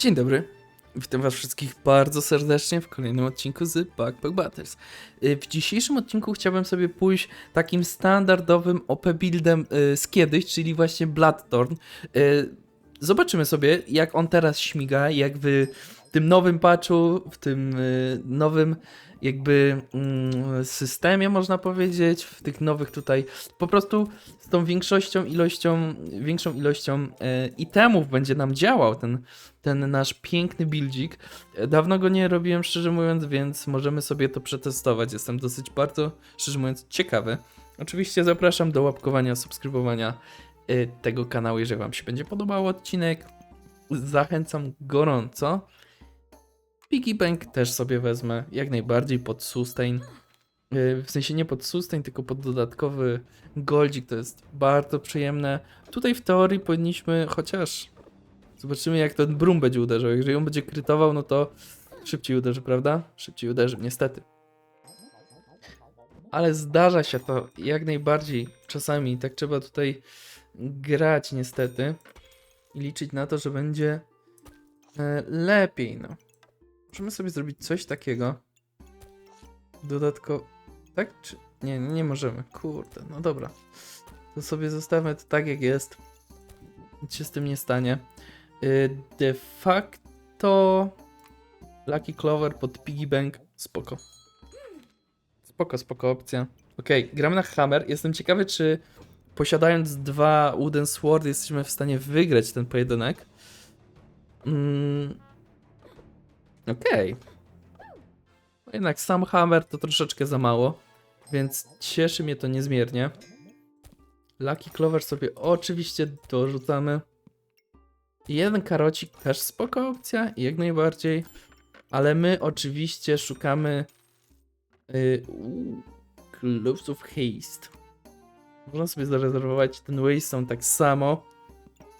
Dzień dobry. Witam was wszystkich bardzo serdecznie w kolejnym odcinku z Backpack Battles. Y, W dzisiejszym odcinku chciałbym sobie pójść takim standardowym OP buildem y, z kiedyś, czyli właśnie Bloodthorn. Y, Zobaczymy sobie, jak on teraz śmiga, jak w tym nowym patchu, w tym y, nowym jakby mm, systemie, można powiedzieć, w tych nowych tutaj, po prostu z tą większością ilością, większą ilością e, itemów będzie nam działał ten, ten nasz piękny buildzik. Dawno go nie robiłem, szczerze mówiąc, więc możemy sobie to przetestować. Jestem dosyć bardzo, szczerze mówiąc, ciekawy. Oczywiście zapraszam do łapkowania, subskrybowania e, tego kanału, jeżeli Wam się będzie podobał odcinek. Zachęcam gorąco. Piggy Bank też sobie wezmę, jak najbardziej pod sustain. Yy, W sensie nie pod sustain, tylko pod dodatkowy goldzik, to jest bardzo przyjemne. Tutaj w teorii powinniśmy, chociaż zobaczymy jak ten brum będzie uderzał. Jeżeli on będzie krytował, no to szybciej uderzy, prawda? Szybciej uderzy, niestety. Ale zdarza się to jak najbardziej czasami, tak trzeba tutaj grać niestety i liczyć na to, że będzie e, lepiej, no. Możemy sobie zrobić coś takiego. Dodatkowo. Tak? Czy. Nie, nie możemy. Kurde, no dobra. To sobie zostawmy to tak jak jest. Nic się z tym nie stanie. Y, De facto. Lucky Clover pod Piggy Bank. Spoko. Spoko, spoko opcja. Okej, gramy na Hammer. Jestem ciekawy, czy posiadając dwa Wooden Sword jesteśmy w stanie wygrać ten pojedynek. Mm, Okej. No Jednak sam hammer to troszeczkę za mało, więc cieszy mnie to niezmiernie. Lucky Clover sobie oczywiście dorzucamy. Jeden karocik też spoko opcja, jak najbardziej. Ale my oczywiście szukamy yy, of Haste. Można sobie zarezerwować ten Waystone tak samo.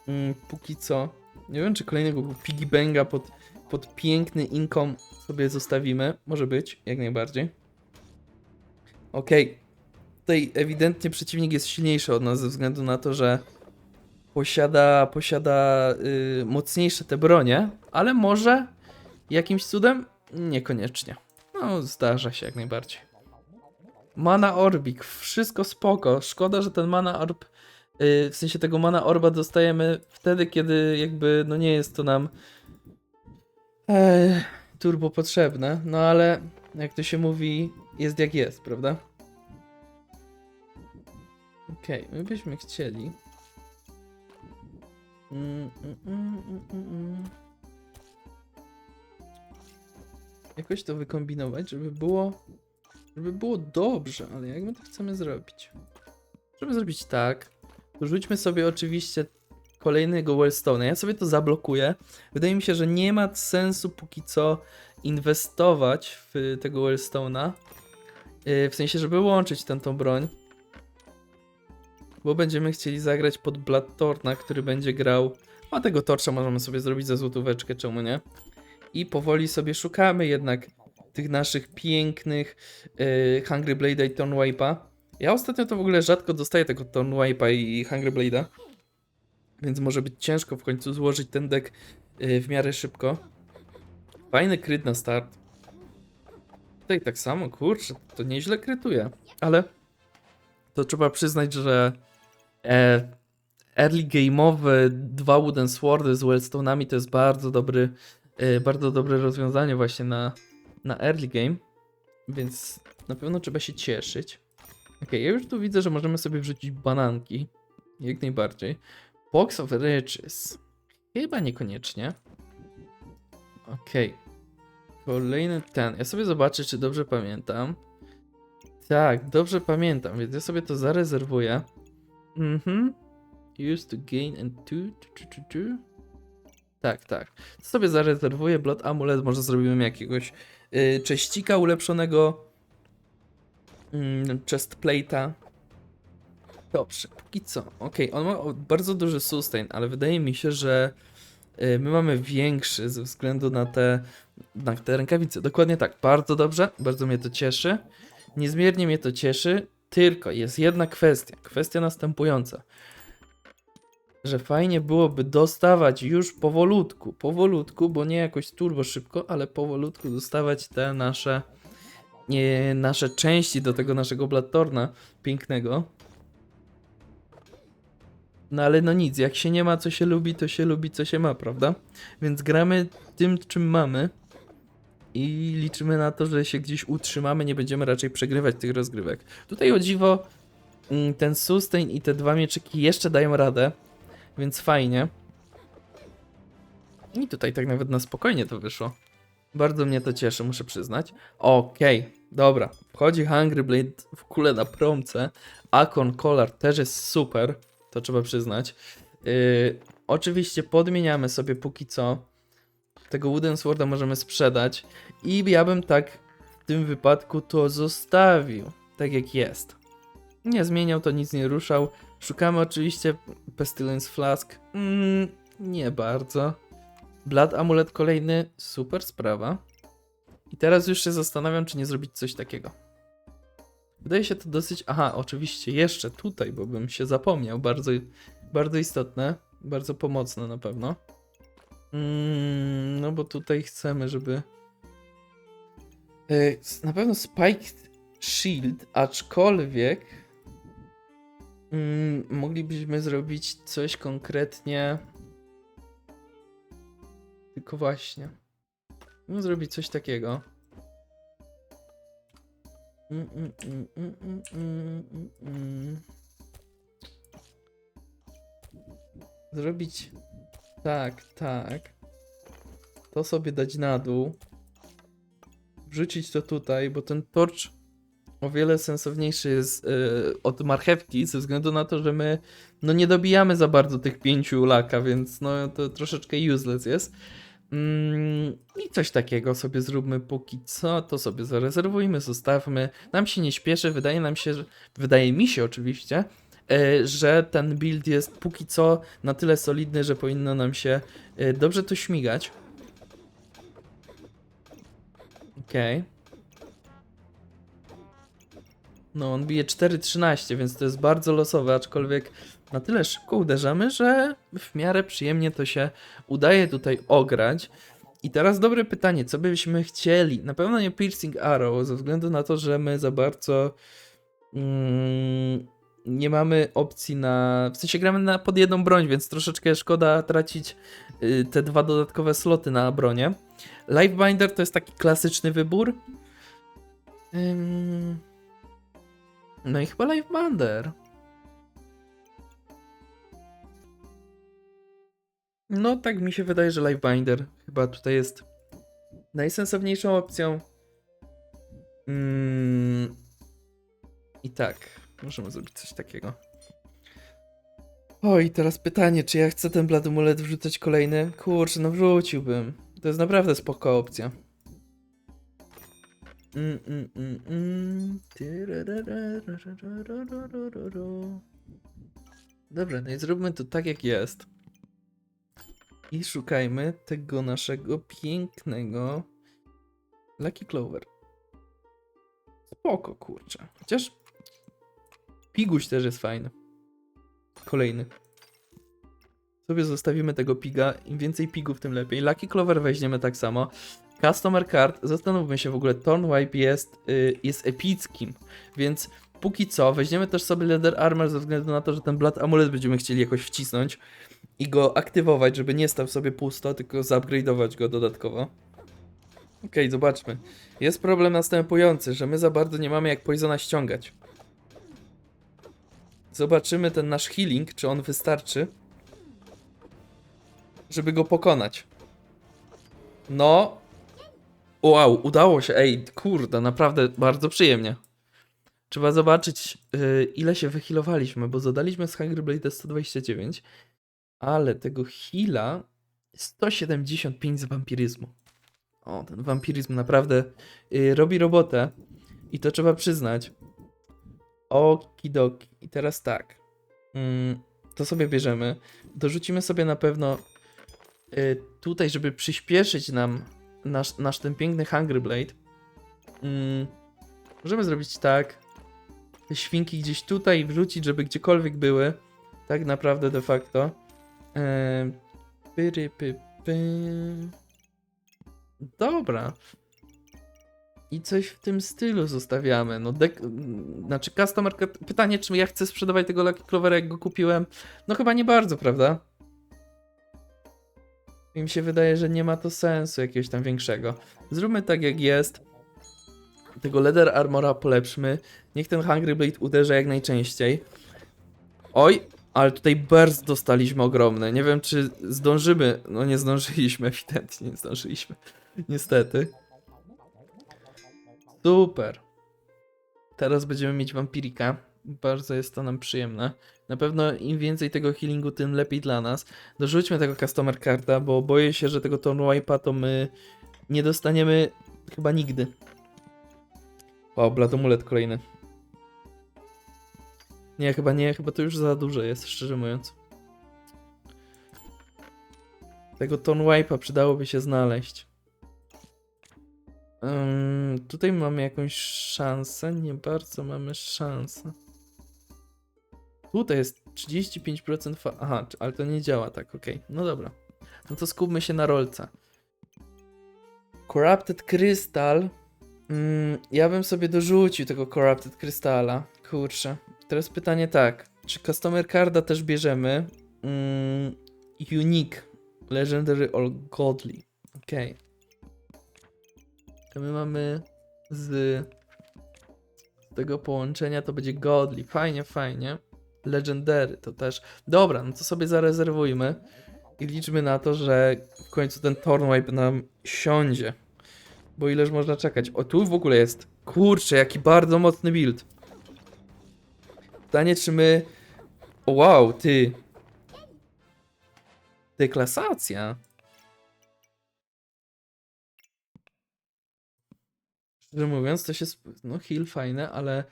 Mm, póki co. Nie wiem, czy kolejnego Piggy Banga pod pod piękny inkom sobie zostawimy. Może być, jak najbardziej. Okej. Tutaj ewidentnie przeciwnik jest silniejszy od nas ze względu na to, że posiada, posiada y, mocniejsze te bronie, ale może jakimś cudem? Niekoniecznie. No, zdarza się jak najbardziej. Mana Orbik, wszystko spoko. Szkoda, że ten Mana Orb, y, w sensie tego Mana Orba dostajemy wtedy, kiedy jakby, no nie jest to nam Turbo potrzebne, no ale jak to się mówi, jest jak jest, prawda? Okej, my byśmy chcieli. Mm, mm, mm, mm, mm, mm. Jakoś to wykombinować, żeby było. Żeby było dobrze, ale jak my to chcemy zrobić? Żeby zrobić tak. To rzućmy sobie oczywiście kolejnego Wellstone'a. Ja sobie to zablokuję. Wydaje mi się, że nie ma sensu póki co inwestować w tego Wellstone'a. Yy, W sensie, żeby łączyć tę tą broń. Bo będziemy chcieli zagrać pod Bloodthorna, który będzie grał. A tego torcza możemy sobie zrobić za złotóweczkę, czemu nie? I powoli sobie szukamy jednak tych naszych pięknych yy, Hungry Blade'a i Thornwipe'a. Ja ostatnio to w ogóle rzadko dostaję tego Thornwipe'a i Hungry Blade'a. Więc może być ciężko w końcu złożyć ten deck y, w miarę szybko. Fajny kryt na start. Tutaj tak samo, kurczę, to nieźle krytuje. Ale to trzeba przyznać, że e, early game'owe dwa Wooden Swordy z Wellstone'ami to jest bardzo dobry, e, bardzo dobre rozwiązanie właśnie na, na early game. Więc na pewno trzeba się cieszyć. Ok, ja już tu widzę, że możemy sobie wrzucić bananki. Jak najbardziej. Box of Riches. Chyba niekoniecznie. Okej. Kolejny ten. Ja sobie zobaczę, czy dobrze pamiętam. Tak, dobrze pamiętam, więc ja sobie to zarezerwuję. Mhm. Used to gain and tu. Tak, tak. To sobie zarezerwuję. Blood Amulet. Może zrobimy jakiegoś yy, cześcika ulepszonego. Yy. Dobrze, póki co. Okej, on ma bardzo duży sustain, ale wydaje mi się, że y, my mamy większy ze względu na te, na te rękawice. Dokładnie tak, bardzo dobrze, bardzo mnie to cieszy. Niezmiernie mnie to cieszy, tylko jest jedna kwestia. Kwestia następująca. że fajnie byłoby dostawać już powolutku, powolutku, bo nie jakoś turbo szybko, ale powolutku dostawać te nasze nie, nasze części do tego naszego Blattorna pięknego. No ale no nic, jak się nie ma co się lubi, to się lubi co się ma, prawda? Więc gramy tym, czym mamy i liczymy na to, że się gdzieś utrzymamy, nie będziemy raczej przegrywać tych rozgrywek. Tutaj o dziwo mm, ten sustain i te dwa mieczyki jeszcze dają radę, więc fajnie. I tutaj tak nawet na spokojnie to wyszło. Bardzo mnie to cieszy, muszę przyznać. Okej, dobra. Wchodzi Hungry Blade w kulę na promce. Akon Collar też jest super, to trzeba przyznać. Yy, oczywiście podmieniamy sobie póki co. Tego Wooden Sworda możemy sprzedać. I ja bym tak w tym wypadku to zostawił. Tak jak jest. Nie zmieniał to, nic nie ruszał. Szukamy oczywiście Pestilence Flask. Mm, nie bardzo. Blood Amulet kolejny, super sprawa. I teraz już się zastanawiam, czy nie zrobić coś takiego. Wydaje się to dosyć. Aha, oczywiście, jeszcze tutaj, bo bym się zapomniał. Bardzo, bardzo istotne, bardzo pomocne na pewno. Mm, no bo tutaj chcemy, żeby. Yy, na pewno Spiked Shield, aczkolwiek. Mm, moglibyśmy zrobić coś konkretnie. Tylko właśnie. No zrobić coś takiego. Mm, mm, mm. Zrobić tak, tak. To sobie dać na dół. Wrzucić to tutaj, bo ten torcz o wiele sensowniejszy jest yy, od marchewki, ze względu na to, że my no nie dobijamy za bardzo tych pięciu laka, więc no to troszeczkę useless jest. Mm, I coś takiego sobie zróbmy póki co, to sobie zarezerwujmy, zostawmy. Nam się nie śpieszy, wydaje nam się, wydaje mi się oczywiście, e, że ten build jest póki co na tyle solidny, że powinno nam się e, dobrze to śmigać. Okej. No, on bije 4.13, więc to jest bardzo losowe, aczkolwiek na tyle szybko uderzamy, że w miarę przyjemnie to się udaje tutaj ograć. I teraz dobre pytanie, co byśmy chcieli? Na pewno nie Piercing Arrow, ze względu na to, że my za bardzo mm, nie mamy opcji na... W sensie gramy na, pod jedną broń, więc troszeczkę szkoda tracić y, te dwa dodatkowe sloty na bronie. Lifebinder to jest taki klasyczny wybór. Ym... No i chyba Lifebinder. No tak mi się wydaje, że Livebinder chyba tutaj jest najsensowniejszą opcją. Mm. I tak, możemy zrobić coś takiego. Oj, teraz pytanie, czy ja chcę ten Blademulet wrzucać kolejny? Kurczę, no wrzuciłbym. To jest naprawdę spoko opcja. Mm. mm, mm, mm. Dobra, no i zróbmy to tak jak jest. I szukajmy tego naszego pięknego Lucky Clover. Spoko, kurczę. Chociaż piguś też jest fajny. Kolejny. Sobie zostawimy tego piga. Im więcej pigów, tym lepiej. Lucky Clover weźmiemy tak samo. Customer Card, zastanówmy się w ogóle, Torn Wipe jest, y, jest epickim, więc póki co weźmiemy też sobie Leather Armor ze względu na to, że ten Blood Amulet będziemy chcieli jakoś wcisnąć i go aktywować, żeby nie stał sobie pusto, tylko zupgrade'ować go dodatkowo. Okej, zobaczmy. Jest problem następujący, że my za bardzo nie mamy jak Poisona ściągać. Zobaczymy ten nasz healing, czy on wystarczy, żeby go pokonać. No. Wow, udało się. Ej, kurde, naprawdę bardzo przyjemnie. Trzeba zobaczyć, yy, ile się wyhealowaliśmy, bo zadaliśmy z Hungry Blade 129, ale tego heala 175 z wampiryzmu. O, ten wampiryzm naprawdę yy, robi robotę i to trzeba przyznać. Okidoki. I teraz tak. Mm, to sobie bierzemy. Dorzucimy sobie na pewno y, tutaj, żeby przyspieszyć nam nasz, nasz ten piękny Hungry Blade. Mm, możemy zrobić tak. Te świnki gdzieś tutaj wrzucić, żeby gdziekolwiek były. Tak naprawdę de facto. E, pyry, py, py. Dobra. I coś w tym stylu zostawiamy. No, dek- znaczy, customer. Pytanie, czy ja chcę sprzedawać tego Lucky Clovera, jak go kupiłem? No, chyba nie bardzo, prawda? Mi się wydaje, że nie ma to sensu jakiegoś tam większego. Zróbmy tak, jak jest. Tego Leather Armora polepszmy. Niech ten Hungry Blade uderza jak najczęściej. Oj, ale tutaj burst dostaliśmy ogromny. Nie wiem, czy zdążymy. No nie zdążyliśmy, ewidentnie nie zdążyliśmy. Niestety. Super. Teraz będziemy mieć wampirika. Bardzo jest to nam przyjemne. Na pewno im więcej tego healingu, tym lepiej dla nas. Dorzućmy tego customer carda, bo boję się, że tego turn wipe'a to my nie dostaniemy chyba nigdy. O, bladomulet kolejny. Nie, chyba nie, chyba to już za dużo jest, szczerze mówiąc. Tego turn wipe'a przydałoby się znaleźć. Ym, tutaj mamy jakąś szansę, nie bardzo mamy szansę. Tutaj jest 35% fa- Aha, ale to nie działa tak, okej. No dobra. No to skupmy się na rolce. Corrupted Crystal. Ja bym sobie dorzucił tego Corrupted Crystala. Kurczę. Teraz pytanie tak. Czy Customer Carda też bierzemy? Mm, unique. Legendary or Godly. Okej. To my mamy z tego połączenia to będzie Godly. Fajnie, fajnie. Legendary to też. Dobra, no to sobie zarezerwujmy i liczmy na to, że w końcu ten Thornwipe nam siądzie. Bo ileż można czekać? O, tu w ogóle jest. Kurczę, jaki bardzo mocny build. Pytanie, czy my... O, wow, ty. Deklasacja. Szczerze mówiąc, to się... No, heal fajne, ale...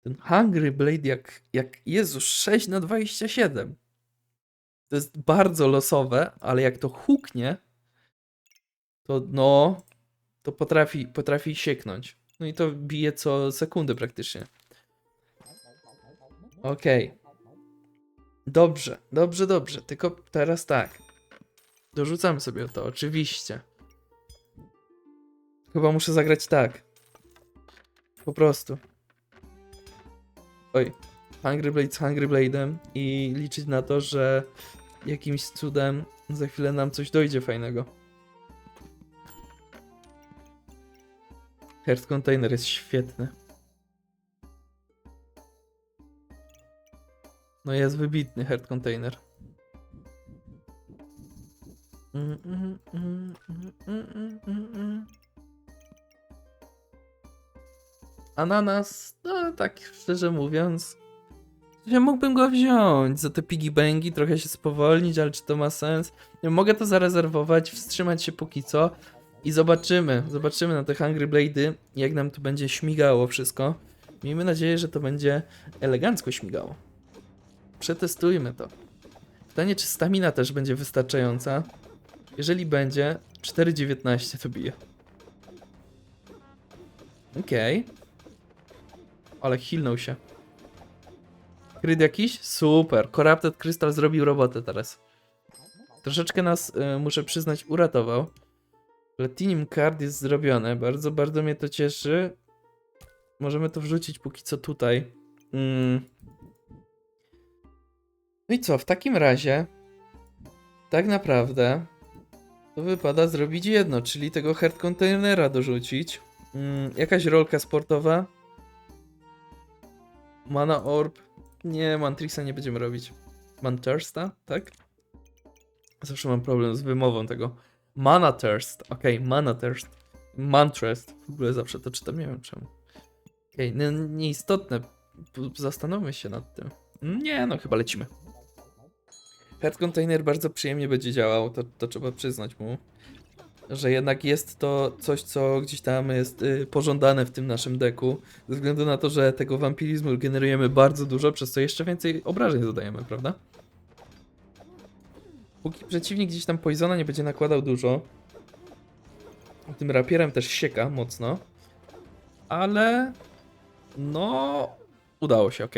Ten Hungry Blade jak... jak Jezus, 6 na 27. To jest bardzo losowe, ale jak to huknie, to no... To potrafi, potrafi sieknąć. No i to bije co sekundę praktycznie. Okej. Dobrze, dobrze, dobrze. Tylko teraz tak. Dorzucam sobie to, oczywiście. Chyba muszę zagrać tak. Po prostu. Oj. Hungry Blade z Hungry Blade'em i liczyć na to, że jakimś cudem za chwilę nam coś dojdzie fajnego. Heart Container jest świetny. No jest wybitny Heart Container. Mm, mm, mm. Ananas, no tak szczerze mówiąc, ja mógłbym go wziąć za te piggy bangi, trochę się spowolnić, ale czy to ma sens? Mogę to zarezerwować, wstrzymać się póki co i zobaczymy, zobaczymy na te Hungry Blade'y, jak nam tu będzie śmigało wszystko. Miejmy nadzieję, że to będzie elegancko śmigało. Przetestujmy to. Pytanie, czy stamina też będzie wystarczająca? Jeżeli będzie, 4,19 to bije. Okej. Ale hilnął się. Kryd jakiś? Super. Corrupted Crystal zrobił robotę teraz. Troszeczkę nas, y, muszę przyznać, uratował. Platinum Card jest zrobione. Bardzo, bardzo mnie to cieszy. Możemy to wrzucić póki co tutaj. Mm. No i co, w takim razie tak naprawdę to wypada zrobić jedno, czyli tego hard containera dorzucić. Mm, jakaś rolka sportowa. Mana Orb. Nie, Mantrixa nie będziemy robić. Manthirsta, tak? Zawsze mam problem z wymową tego. Mana Thirst. Okej, Mana Thirst. Mantrest. W ogóle zawsze to czytam, nie wiem czemu. Okej, no, nieistotne. Zastanówmy się nad tym. Nie, no chyba lecimy. Head Container bardzo przyjemnie będzie działał, to, to trzeba przyznać mu. Że jednak jest to coś, co gdzieś tam jest y, pożądane w tym naszym deku. Ze względu na to, że tego wampirizmu generujemy bardzo dużo, przez co jeszcze więcej obrażeń zadajemy, prawda? Póki przeciwnik gdzieś tam poisona nie będzie nakładał dużo. Tym rapierem też sieka mocno. Ale. No. Udało się, ok.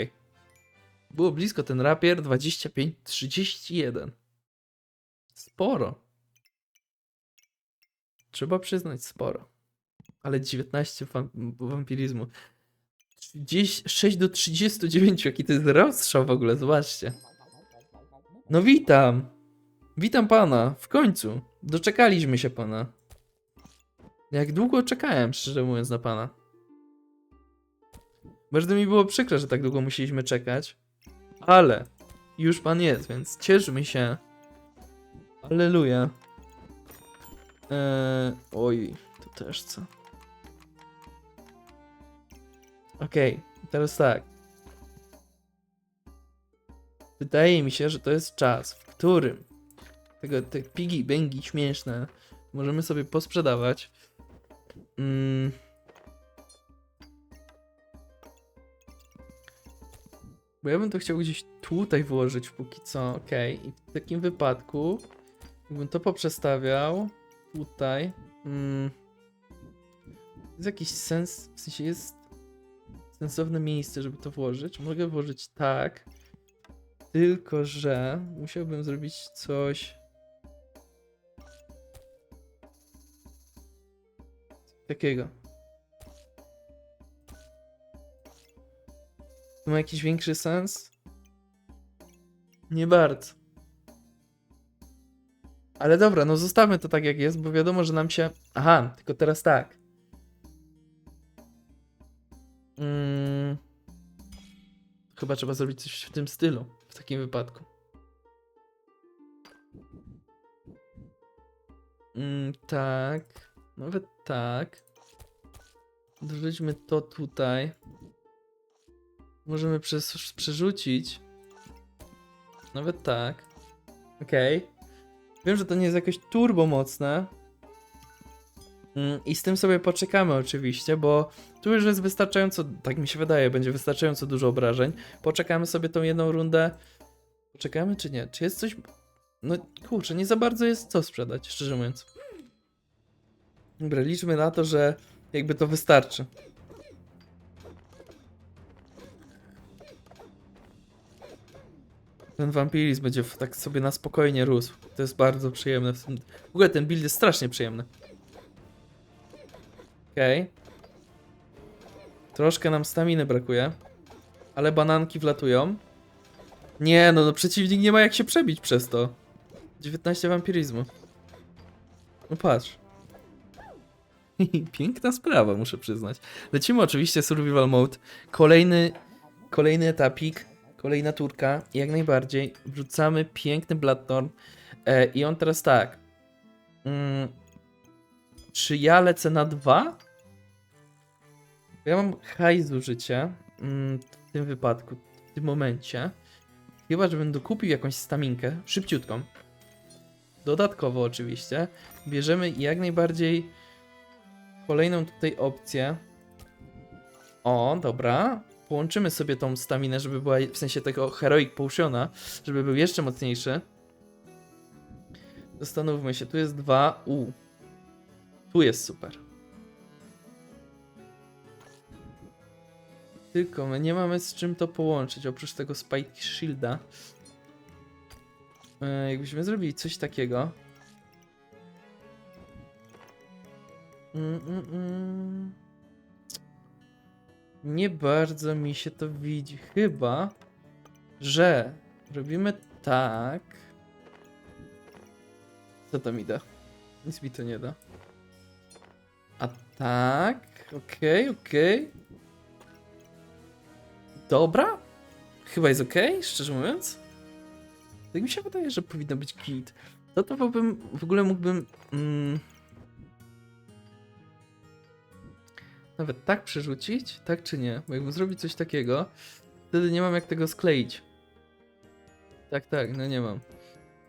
Było blisko ten rapier 25-31. Sporo. Trzeba przyznać sporo. Ale 19 wam- wampiryzmu. 36 do 39, jaki to jest rozstrzał w ogóle, zobaczcie. No witam. Witam pana, w końcu. Doczekaliśmy się pana. Jak długo czekałem, szczerze mówiąc, na pana. Bardzo mi było przykro, że tak długo musieliśmy czekać. Ale już pan jest, więc cieszmy się. Alleluja. Eee, oj, to też co? Okej, teraz tak. Wydaje mi się, że to jest czas, w którym tego, te pigi, bęgi śmieszne możemy sobie posprzedawać. Mm. Bo ja bym to chciał gdzieś tutaj włożyć póki co, okej. I w takim wypadku, jakbym to poprzestawiał tutaj, mm, jest jakiś sens, w sensie jest sensowne miejsce, żeby to włożyć. Mogę włożyć tak, tylko że musiałbym zrobić coś takiego. To ma jakiś większy sens? Nie bardzo. Ale dobra, no zostawmy to tak jak jest, bo wiadomo, że nam się. Aha, tylko teraz tak. Mm. Chyba trzeba zrobić coś w tym stylu, w takim wypadku. Mm, tak. Nawet tak. Dorzućmy to tutaj. Możemy przerzucić. Nawet tak. Okej. Wiem, że to nie jest jakoś turbo mocne. Mm, I z tym sobie poczekamy oczywiście, bo tu już jest wystarczająco, tak mi się wydaje, będzie wystarczająco dużo obrażeń. Poczekamy sobie tą jedną rundę. Poczekamy czy nie? Czy jest coś... No kurczę, nie za bardzo jest co sprzedać, szczerze mówiąc. Dobra, liczmy na to, że jakby to wystarczy. Ten vampirizm będzie tak sobie na spokojnie rósł. To jest bardzo przyjemne. W, tym... w ogóle ten build jest strasznie przyjemny. Okej. Troszkę nam staminy brakuje. Ale bananki wlatują. Nie, no, no przeciwnik nie ma jak się przebić przez to. 19 vampirizmu. No patrz. Piękna sprawa, muszę przyznać. Lecimy oczywiście survival mode. Kolejny, kolejny etapik, kolejna turka. Jak najbardziej. Wrzucamy piękny Bloodthorn. E, I on teraz tak. Mm, czy ja lecę na dwa? Ja mam hajs zużycie mm, w tym wypadku, w tym momencie. Chyba, żebym dokupił jakąś staminkę, szybciutką. Dodatkowo oczywiście. Bierzemy jak najbardziej kolejną tutaj opcję. O, dobra. Połączymy sobie tą staminę, żeby była w sensie tego Heroic Potiona, żeby był jeszcze mocniejszy. Zastanówmy się, tu jest 2. U. Tu jest super. Tylko my nie mamy z czym to połączyć, oprócz tego Spike Shielda. E, jakbyśmy zrobili coś takiego. Mm, mm, mm. Nie bardzo mi się to widzi. Chyba, że robimy tak. Co to mi da? Nic mi to nie da. A tak. Okej, okej. Dobra. Chyba jest okej, szczerze mówiąc. Tak mi się wydaje, że powinno być git. Byłbym, w ogóle mógłbym... Mm, nawet tak przerzucić? Tak czy nie? Bo jakbym zrobić coś takiego, wtedy nie mam jak tego skleić. Tak, tak, no nie mam.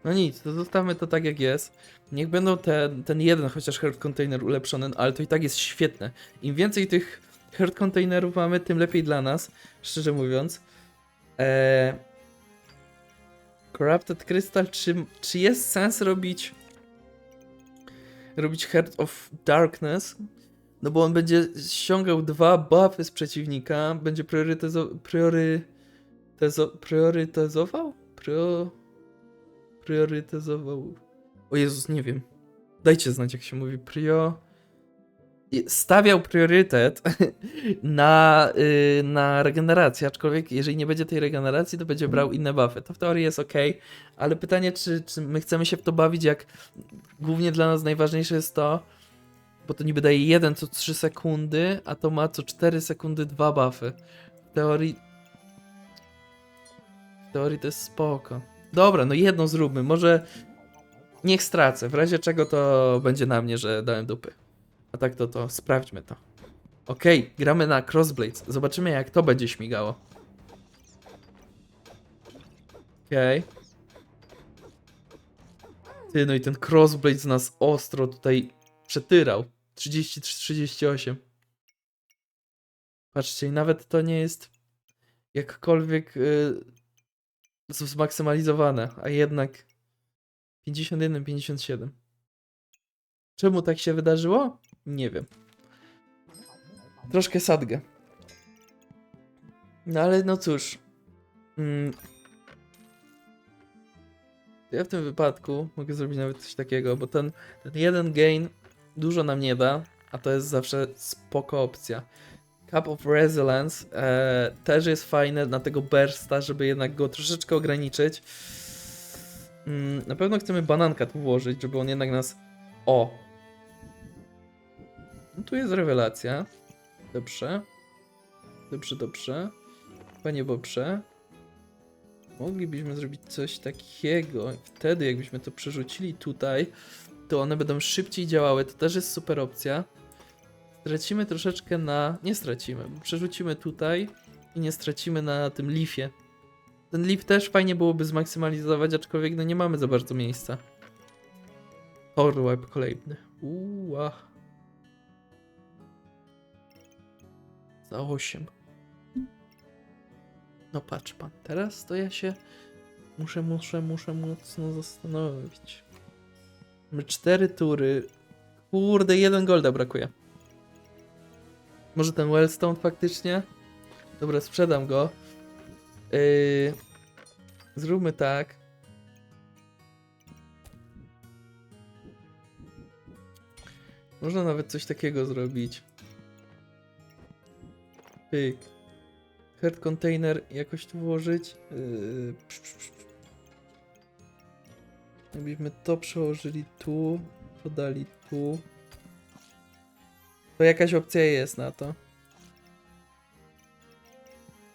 No nic, to zostawmy to tak jak jest. Niech będą te, ten jeden chociaż herd container ulepszony, ale to i tak jest świetne. Im więcej tych herd containerów mamy, tym lepiej dla nas, szczerze mówiąc. Eee, Corrupted Crystal, czy, czy jest sens robić robić Heart of Darkness? No bo on będzie ściągał dwa buffy z przeciwnika, będzie priorytezo priorytezo priorytetyzował? Prio, priorytetyzował. O Jezus, nie wiem. Dajcie znać, jak się mówi. Prio... Stawiał priorytet na, y, na regenerację, aczkolwiek jeżeli nie będzie tej regeneracji, to będzie brał inne buffy. To w teorii jest ok, ale pytanie, czy, czy my chcemy się w to bawić, jak głównie dla nas najważniejsze jest to, bo to niby daje 1 co 3 sekundy, a to ma co 4 sekundy dwa buffy. W teorii. W teorii to jest spoko. Dobra, no jedną zróbmy. Może niech stracę. W razie czego to będzie na mnie, że dałem dupy. A tak to to sprawdźmy to. Okej, gramy na Crossblades. Zobaczymy jak to będzie śmigało. Okej. Ty, no i ten Crossblades nas ostro tutaj przetyrał. 33-38. Patrzcie, i nawet to nie jest jakkolwiek y, z- zmaksymalizowane, a jednak 51-57. Czemu tak się wydarzyło? Nie wiem. Troszkę sadgę. No ale no cóż. Mm. Ja w tym wypadku mogę zrobić nawet coś takiego, bo ten, ten jeden gain dużo nam nie da, a to jest zawsze spoko opcja. Cup of Resilience e, też jest fajne na tego bursta, żeby jednak go troszeczkę ograniczyć. Mm, na pewno chcemy bananka tu włożyć, żeby on jednak nas... O! No tu jest rewelacja. Dobrze. Dobrze, dobrze. Panie Bobrze. Moglibyśmy zrobić coś takiego. Wtedy, jakbyśmy to przerzucili tutaj, to one będą szybciej działały. To też jest super opcja. Stracimy troszeczkę na. Nie stracimy, przerzucimy tutaj i nie stracimy na tym leafie. Ten leaf też fajnie byłoby zmaksymalizować, aczkolwiek no nie mamy za bardzo miejsca. Horweb kolejny. Uła. Za 8. No patrz pan, teraz to ja się muszę, muszę, muszę mocno zastanowić. Mamy cztery tury. Kurde, jeden golda brakuje. Może ten Wellstone faktycznie? Dobra, sprzedam go. Yy, zróbmy tak. Można nawet coś takiego zrobić. Pyk. Head container jakoś tu włożyć. Yy, psz, psz, psz. Jakbyśmy to przełożyli tu, podali tu. To jakaś opcja jest na to.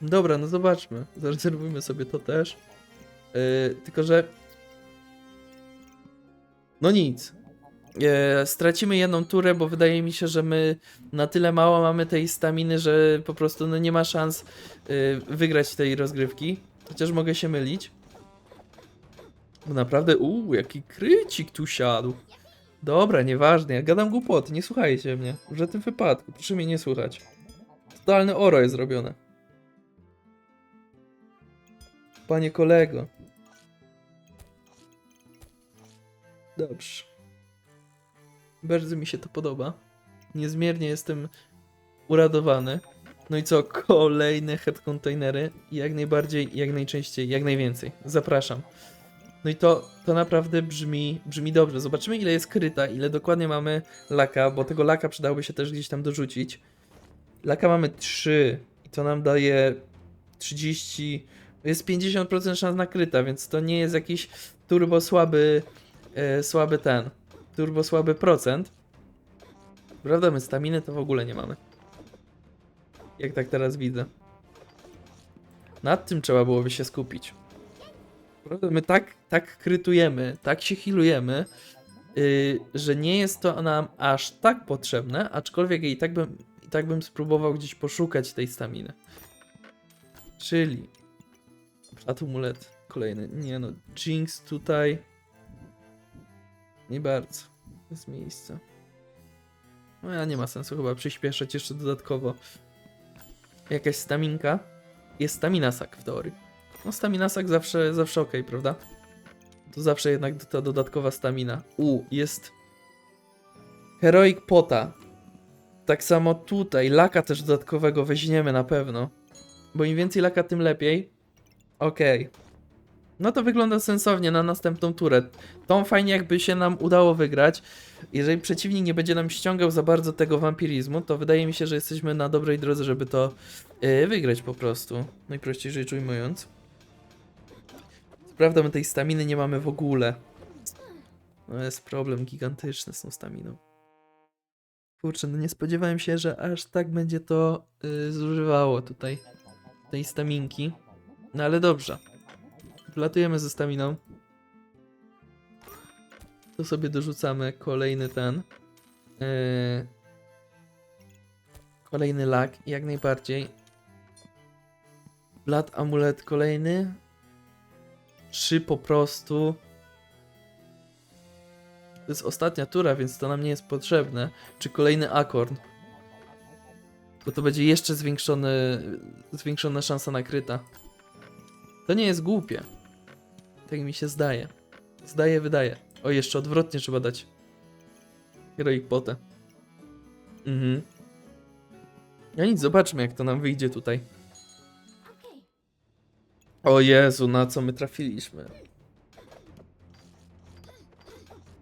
Dobra, no zobaczmy. Zarezerwujmy sobie to też. Yy, tylko, że. No nic. E, stracimy jedną turę, bo wydaje mi się, że my na tyle mało mamy tej staminy, że po prostu no, nie ma szans y, wygrać tej rozgrywki. Chociaż mogę się mylić. Bo naprawdę, uuu, jaki krycik tu siadł. Dobra, nieważne, ja gadam głupoty, nie słuchajcie mnie. W żadnym wypadku, proszę mnie nie słuchać. Totalne oro jest zrobione. Panie kolego. Dobrze. Bardzo mi się to podoba. Niezmiernie jestem uradowany. No i co? Kolejne head containery. Jak najbardziej, jak najczęściej, jak najwięcej. Zapraszam. No i to, to naprawdę brzmi, brzmi dobrze. Zobaczymy ile jest kryta, ile dokładnie mamy laka, bo tego laka przydałoby się też gdzieś tam dorzucić. Laka mamy 3 i to nam daje 30... Jest 50% szans na kryta, więc to nie jest jakiś turbo słaby, e, słaby ten, turbo słaby procent. Prawda, my staminy to w ogóle nie mamy. Jak tak teraz widzę. Nad tym trzeba byłoby się skupić. Prawda, my tak, tak krytujemy, tak się healujemy, yy, że nie jest to nam aż tak potrzebne, aczkolwiek i tak bym, i tak bym spróbował gdzieś poszukać tej staminy. Czyli... Amulet kolejny. Nie no, Jinx tutaj... Nie bardzo. Jest miejsce. No ja nie ma sensu chyba przyspieszać jeszcze dodatkowo. Jakaś staminka. Jest staminasak w teorii. No staminasak zawsze, zawsze ok, prawda? To zawsze jednak ta dodatkowa stamina. U, jest Heroic Pota. Tak samo tutaj. Laka też dodatkowego weźmiemy na pewno. Bo im więcej laka, tym lepiej. Okej. No to wygląda sensownie na następną turę. Tą fajnie jakby się nam udało wygrać. Jeżeli przeciwnik nie będzie nam ściągał za bardzo tego wampirizmu, to wydaje mi się, że jesteśmy na dobrej drodze, żeby to yy, wygrać po prostu. Najprościej rzecz ujmując. Prawda my tej staminy nie mamy w ogóle. No jest problem gigantyczny z tą staminą. Kurczę, no nie spodziewałem się, że aż tak będzie to yy, zużywało tutaj tej staminki. No ale dobrze. Wlatujemy ze staminą. To sobie dorzucamy kolejny ten. Yy, kolejny lak, jak najbardziej. Blat amulet kolejny. Trzy po prostu. To jest ostatnia tura, więc to nam nie jest potrzebne. Czy kolejny akorn. Bo to będzie jeszcze zwiększony, zwiększona szansa nakryta. To nie jest głupie. Tak mi się zdaje. Zdaje, wydaje. O, jeszcze odwrotnie trzeba dać. Heroic potę. Mhm. No nic, zobaczmy jak to nam wyjdzie tutaj. O Jezu, na co my trafiliśmy.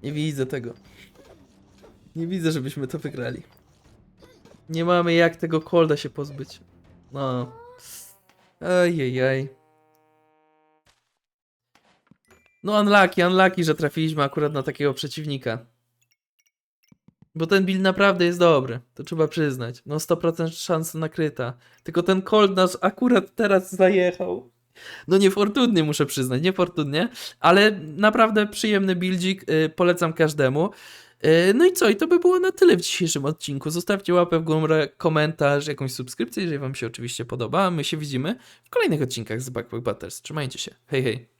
Nie widzę tego. Nie widzę, żebyśmy to wygrali. Nie mamy jak tego kolda się pozbyć. No. Ejejej. No unlucky, unlucky, że trafiliśmy akurat na takiego przeciwnika. Bo ten build naprawdę jest dobry, to trzeba przyznać. No 100% szansa nakryta. Tylko ten cold nas akurat teraz zajechał. No niefortunnie muszę przyznać, niefortunnie, ale naprawdę przyjemny buildzik, yy, polecam każdemu. Yy, no i co, i to by było na tyle w dzisiejszym odcinku. Zostawcie łapę w górę, komentarz, jakąś subskrypcję, jeżeli wam się oczywiście podoba. My się widzimy w kolejnych odcinkach z Backpack Batters. Trzymajcie się, hej hej.